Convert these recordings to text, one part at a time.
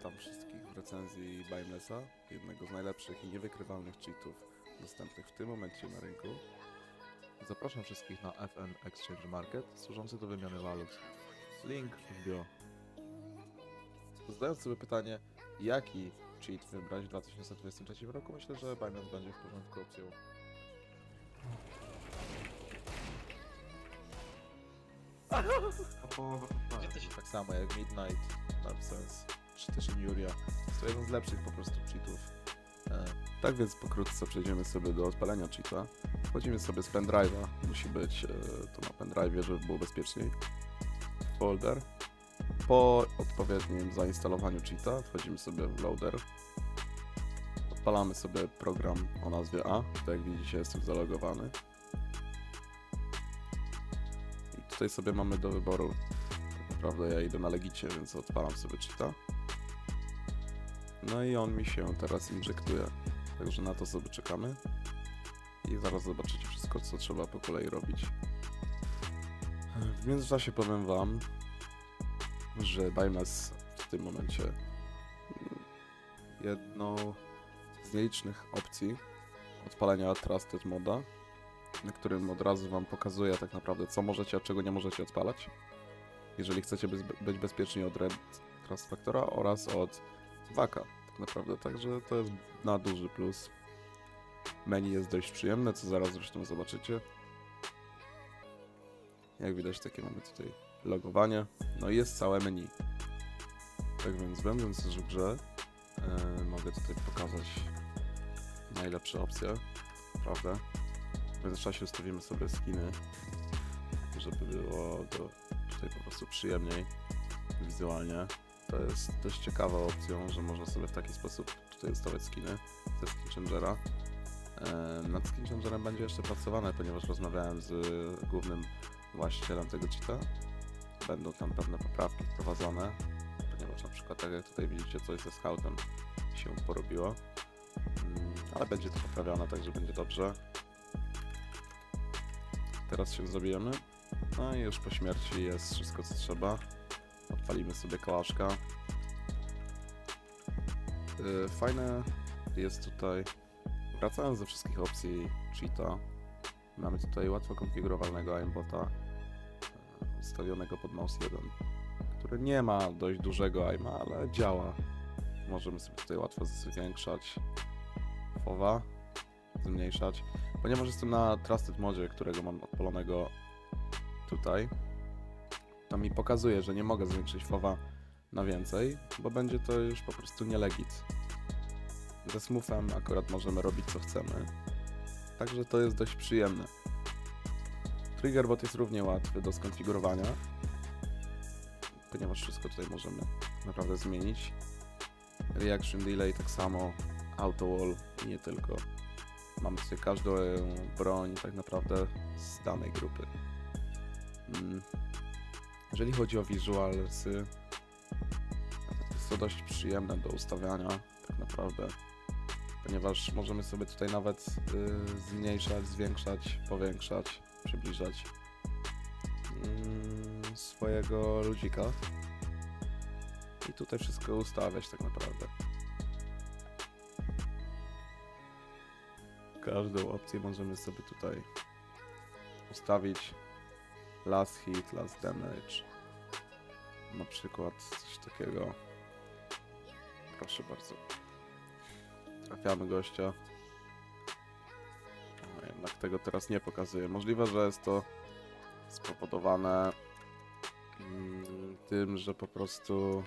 Witam wszystkich w recenzji Baimlessa, jednego z najlepszych i niewykrywalnych cheatów dostępnych w tym momencie na rynku. Zapraszam wszystkich na FN Exchange Market, służący do wymiany walut. Link w bio. Zadając sobie pytanie, jaki cheat wybrać w 2023 roku, myślę, że Binance będzie w porządku opcją. A połowa. Tak samo jak Midnight, Dark Sense, czy też Inuria. Jest to jeden z lepszych po prostu cheatów. E, Tak więc pokrótce przejdziemy sobie do odpalenia cheata. Wchodzimy sobie z pendrive'a, musi być e, to na pendrive'ie, żeby było bezpieczniej. Folder. Po odpowiednim zainstalowaniu cheata wchodzimy sobie w loader. Odpalamy sobie program o nazwie A. Tutaj jak widzicie jestem zalogowany. I tutaj sobie mamy do wyboru, tak naprawdę ja idę na legicie, więc odpalam sobie cheata. No i on mi się teraz injektuje. Także na to sobie czekamy. I zaraz zobaczycie wszystko, co trzeba po kolei robić. W międzyczasie powiem Wam, że Bimes w tym momencie jedną z nielicznych opcji odpalenia Trusted Moda, na którym od razu Wam pokazuję tak naprawdę, co możecie, a czego nie możecie odpalać. Jeżeli chcecie być bezpieczni od Red Trust Factora oraz od Waka tak naprawdę, także to jest na duży plus. Menu jest dość przyjemne, co zaraz zresztą zobaczycie. Jak widać, takie mamy tutaj logowanie. No i jest całe menu. Tak więc, będąc w grze, e, mogę tutaj pokazać najlepsze opcje, prawda? W międzyczasie ustawimy sobie skiny, żeby było do, tutaj po prostu przyjemniej wizualnie. To jest dość ciekawą opcją, że można sobie w taki sposób tutaj ustawiać skiny ze Skin Changera. E, Nad Skin Changerem będzie jeszcze pracowane, ponieważ rozmawiałem z głównym właścicielem tego cheata. Będą tam pewne poprawki wprowadzone, ponieważ na przykład tak jak tutaj widzicie coś ze scoutem się porobiło. Mm, Ale będzie to poprawione, także będzie dobrze. Teraz się zabijemy. No i już po śmierci jest wszystko co trzeba. Odpalimy sobie kołaszka. Yy, Fajne jest tutaj, wracając do wszystkich opcji cheata, mamy tutaj łatwo konfigurowalnego aimbota yy, ustawionego pod mouse 1, który nie ma dość dużego aima, ale działa. Możemy sobie tutaj łatwo zwiększać fowa, zmniejszać. Ponieważ jestem na Trusted Modzie, którego mam odpalonego tutaj, to mi pokazuje, że nie mogę zwiększyć fowa na więcej, bo będzie to już po prostu nielegit. Ze smoothem akurat możemy robić co chcemy, także to jest dość przyjemne. Triggerbot jest równie łatwy do skonfigurowania, ponieważ wszystko tutaj możemy naprawdę zmienić. Reaction delay tak samo, auto wall i nie tylko. Mamy tutaj każdą broń tak naprawdę z danej grupy. Jeżeli chodzi o visualsy, jest to dość przyjemne do ustawiania, tak naprawdę, ponieważ możemy sobie tutaj nawet y, zmniejszać, zwiększać, powiększać, przybliżać mm, swojego ludzika. I tutaj wszystko ustawiać tak naprawdę. Każdą opcję możemy sobie tutaj ustawić last hit, last damage. Na przykład coś takiego. Proszę bardzo. Trafiamy gościa. No, jednak tego teraz nie pokazuję. Możliwe, że jest to spowodowane mm, tym, że po prostu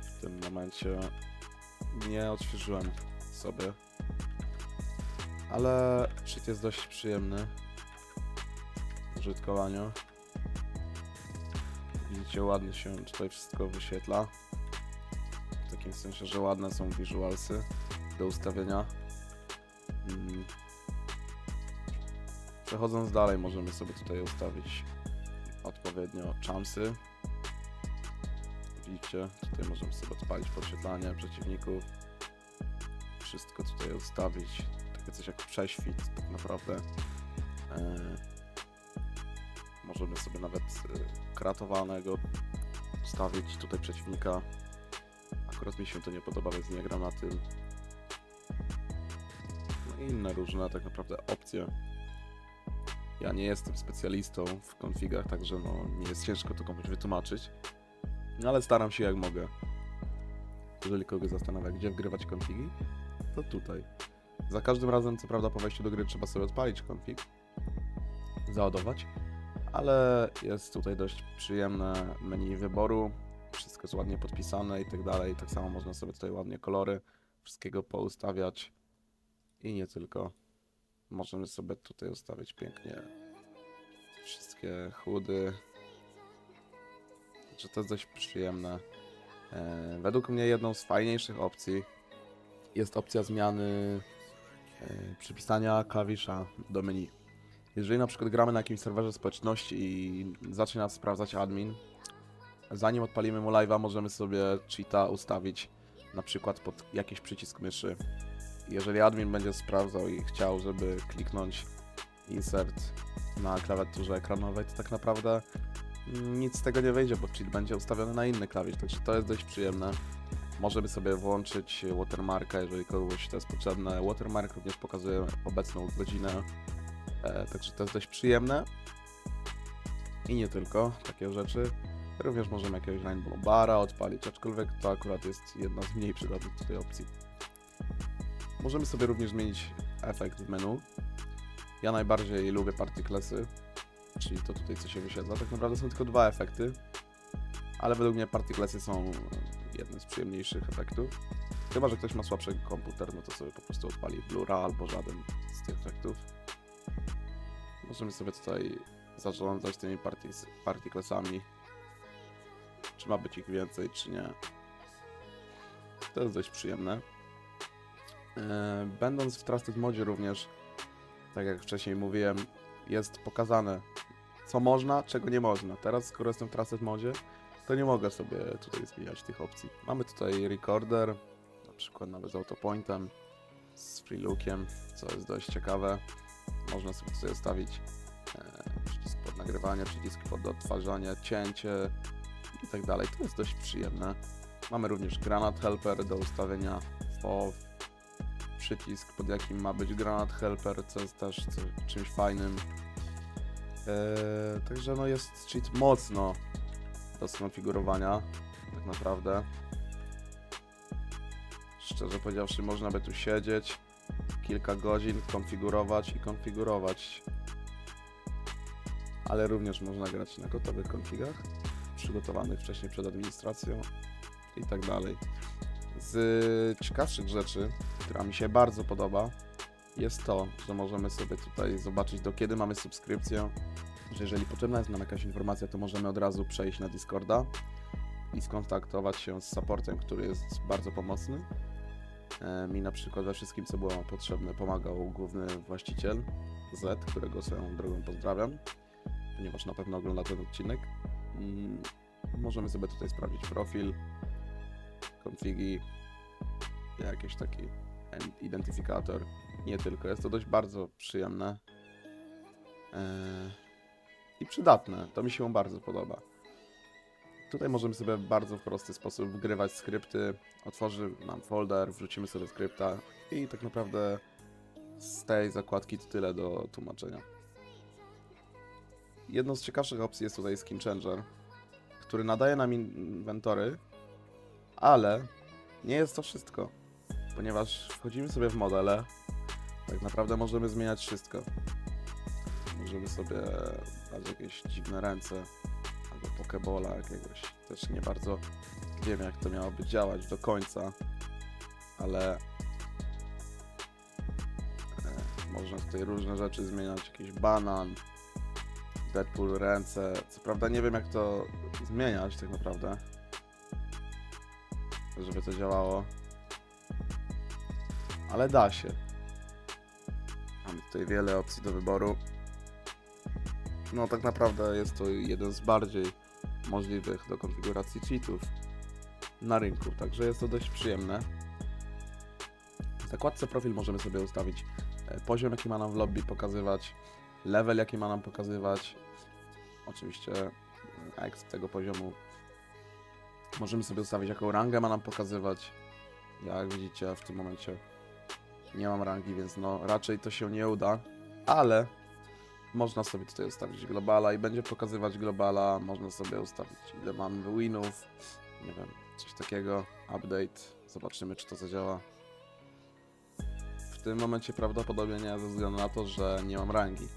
w tym momencie nie odświeżyłem sobie. Ale cheat jest dość przyjemny użytkowaniu. Widzicie, ładnie się tutaj wszystko wyświetla. W takim sensie, że ładne są visualsy do ustawienia. Mm. Przechodząc dalej, możemy sobie tutaj ustawić odpowiednio champsy. Widzicie, tutaj możemy sobie odpalić podświetlanie przeciwników. Wszystko tutaj ustawić. Takie coś jak prześwit, tak naprawdę. E, możemy sobie nawet e, kratowanego ustawić tutaj przeciwnika akurat mi się to nie podoba, więc nie gram na tym. No i inne różne tak naprawdę opcje. Ja nie jestem specjalistą w konfigach, także no nie jest ciężko to komuś wytłumaczyć. No ale staram się jak mogę. Jeżeli kogoś zastanawia, gdzie wgrywać konfigi, to tutaj. Za każdym razem, co prawda, po wejściu do gry trzeba sobie odpalić konfig, załadować, ale jest tutaj dość przyjemne menu wyboru. Wszystko jest ładnie podpisane i tak dalej. Tak samo można sobie tutaj ładnie kolory wszystkiego poustawiać i nie tylko. Możemy sobie tutaj ustawić pięknie wszystkie chudy. Także to jest dość przyjemne. E, według mnie jedną z fajniejszych opcji jest opcja zmiany e, przypisania klawisza do menu. Jeżeli na przykład gramy na jakimś serwerze społeczności i zacznie nas sprawdzać admin, zanim odpalimy mu live'a, możemy sobie cheata ustawić na przykład pod jakiś przycisk myszy. Jeżeli admin będzie sprawdzał i chciał, żeby kliknąć insert na klawiaturze ekranowej, to tak naprawdę nic z tego nie wyjdzie, bo cheat będzie ustawiony na inny klawisz, także to jest dość przyjemne. Możemy sobie włączyć watermarka, jeżeli komuś to jest potrzebne. Watermark również pokazuje obecną godzinę, także to jest dość przyjemne. I nie tylko takie rzeczy. Również możemy jakiegoś Rainbow Bara odpalić, aczkolwiek to akurat jest jedna z mniej przydatnych tutaj opcji. Możemy sobie również zmienić efekt w menu. Ja najbardziej lubię partyklesy, czyli to tutaj co się wyświetla. Tak naprawdę są tylko dwa efekty, ale według mnie partyklesy są jednym z przyjemniejszych efektów. Chyba, że ktoś ma słabszy komputer, no to sobie po prostu odpali Blura albo żaden z tych efektów. Możemy sobie tutaj zarządzać tymi party- partyklesami. Czy ma być ich więcej, czy nie. To jest dość przyjemne. E, Będąc w Trusted Modzie również, tak jak wcześniej mówiłem, jest pokazane co można, czego nie można. Teraz, skoro jestem w Trusted Modzie, to nie mogę sobie tutaj zmieniać tych opcji. Mamy tutaj recorder, na przykład nawet z autopointem, z free lookiem, co jest dość ciekawe. Można sobie tutaj ustawić e, przycisk pod nagrywanie, przycisk pod odtwarzanie, cięcie i tak dalej. To jest dość przyjemne. Mamy również granat helper do ustawienia FOV, przycisk pod jakim ma być granat helper, co jest też czymś fajnym. Eee, także no jest cheat mocno do skonfigurowania, tak naprawdę. Szczerze powiedziawszy, można by tu siedzieć kilka godzin, konfigurować i konfigurować. Ale również można grać na gotowych konfigach, przygotowanych wcześniej przed administracją i tak dalej. Z ciekawszych rzeczy, która mi się bardzo podoba, jest to, że możemy sobie tutaj zobaczyć do kiedy mamy subskrypcję, że jeżeli potrzebna jest nam jakaś informacja, to możemy od razu przejść na Discorda i skontaktować się z supportem, który jest bardzo pomocny. Mi na przykład we wszystkim, co było potrzebne, pomagał główny właściciel Z, którego swoją drogą pozdrawiam, ponieważ na pewno ogląda ten odcinek. Mm, Możemy sobie tutaj sprawdzić profil, konfigi, jakiś taki identyfikator. Nie tylko, jest to dość bardzo przyjemne e, i przydatne. To mi się bardzo podoba. Tutaj możemy sobie w bardzo prosty sposób wgrywać skrypty. Otworzy nam folder, wrzucimy sobie skrypta i tak naprawdę z tej zakładki to tyle do tłumaczenia. Jedną z ciekawszych opcji jest tutaj Skin Changer, który nadaje nam inwentory, ale nie jest to wszystko, ponieważ wchodzimy sobie w modele, tak naprawdę możemy zmieniać wszystko. Możemy sobie dać jakieś dziwne ręce, albo pokebola jakiegoś. Też nie bardzo wiem, jak to miałoby działać do końca, ale e, można tutaj różne rzeczy zmieniać. Jakiś banan, Deadpool ręce. Co prawda nie wiem, jak to zmieniać tak naprawdę, żeby to działało, ale da się. Mamy tutaj wiele opcji do wyboru. No tak naprawdę jest to jeden z bardziej możliwych do konfiguracji cheatów na rynku, także jest to dość przyjemne. W zakładce profil możemy sobie ustawić e, poziom jaki ma nam w lobby pokazywać, level jaki ma nam pokazywać, oczywiście exp tego poziomu. Możemy sobie ustawić, jaką rangę ma nam pokazywać. Jak widzicie, w tym momencie nie mam rangi, więc no raczej to się nie uda, ale można sobie tutaj ustawić globala i będzie pokazywać globala. Można sobie ustawić, ile mamy winów, nie wiem, coś takiego. Update, zobaczymy, czy to zadziała. W tym momencie prawdopodobnie nie, ze względu na to, że nie mam rangi.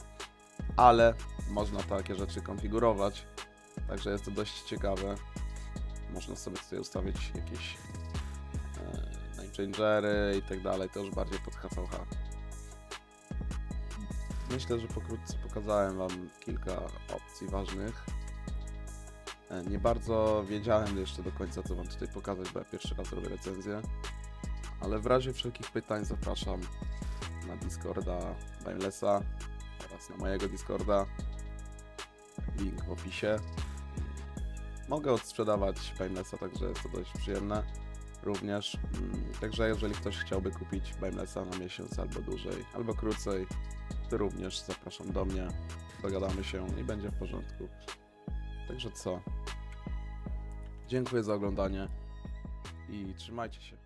Ale można takie rzeczy konfigurować, także jest to dość ciekawe. Można sobie tutaj ustawić jakieś e, i tak dalej, to już bardziej pod HVH. Myślę, że pokrótce pokazałem Wam kilka opcji ważnych. E, Nie bardzo wiedziałem jeszcze do końca, co Wam tutaj pokazać, bo ja pierwszy raz robię recenzję. Ale w razie wszelkich pytań zapraszam na Discorda Baimlessa oraz na mojego Discorda. Link w opisie. Mogę odsprzedawać Baimlessa, także jest to dość przyjemne również. Mm, Także jeżeli ktoś chciałby kupić Baimlessa na miesiąc albo dłużej, albo krócej, to również zapraszam do mnie. Dogadamy się i będzie w porządku. Także co? Dziękuję za oglądanie i trzymajcie się.